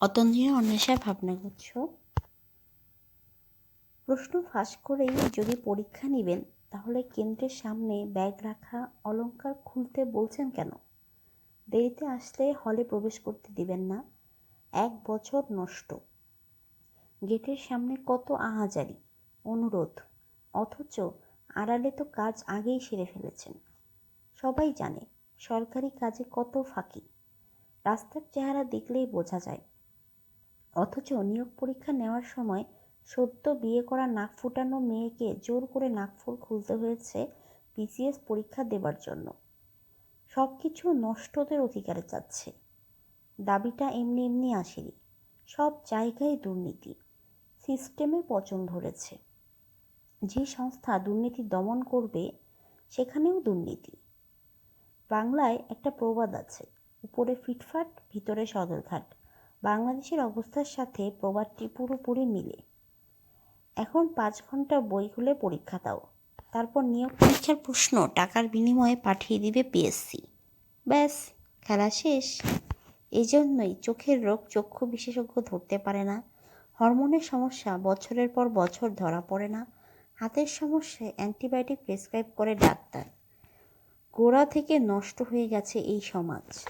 অতন্দ্রিয় অন্বেষায় ভাবনা করছ? প্রশ্ন ফাঁস করেই যদি পরীক্ষা নেবেন, তাহলে কেন্দ্রের সামনে ব্যাগ রাখা, অলংকার খুলতে বলছেন কেন? দেরিতে আসলে হলে প্রবেশ করতে দিবেন না। এক বছর নষ্ট। গেটের সামনে কত আহাজারি, অনুরোধ, অথচ আড়ালে তো কাজ আগেই সেরে ফেলেছেন। সবাই জানে, সরকারি কাজে কত ফাঁকি। রাস্তার চেহারা দেখলেই বোঝা যায় অথচ নিয়োগ পরীক্ষা নেওয়ার সময় সদ্য বিয়ে করা নাক ফুটানো মেয়েকে জোর করে নাকফুল খুলতে হয়েছে বিসিএস পরীক্ষা দেবার জন্য। সব কিছু নষ্টদের অধিকারে যাচ্ছে। দাবিটা এমনি এমনি আসেনি। সব জায়গায় দুর্নীতি। সিস্টেমে পচন ধরেছে। যে সংস্থা দুর্নীতি দমন করবে, সেখানেও দুর্নীতি। বাংলায় একটা প্রবাদ আছে, উপরে ফিটফাট, ভিতরে সদরঘাট। বাংলাদেশের অবস্থার সাথে প্রবাদটি পুরোপুরি মিলে। এখন পাঁচ ঘণ্টা বই খুলে পরীক্ষা দাও। তারপর নিয়োগ পরীক্ষার প্রশ্ন টাকার বিনিময়ে পাঠিয়ে দিবে পিএসসি। ব্যাস, খেলা শেষ। এই জন্যই চোখের রোগ চক্ষু বিশেষজ্ঞ ধরতে পারে না। হরমোনের সমস্যা বছরের পর বছর ধরা পড়ে না। হাতের সমস্যায় অ্যান্টিবায়োটিক প্রেসক্রাইব করে ডাক্তার। গোড়া থেকে নষ্ট হয়ে গেছে এই সমাজ।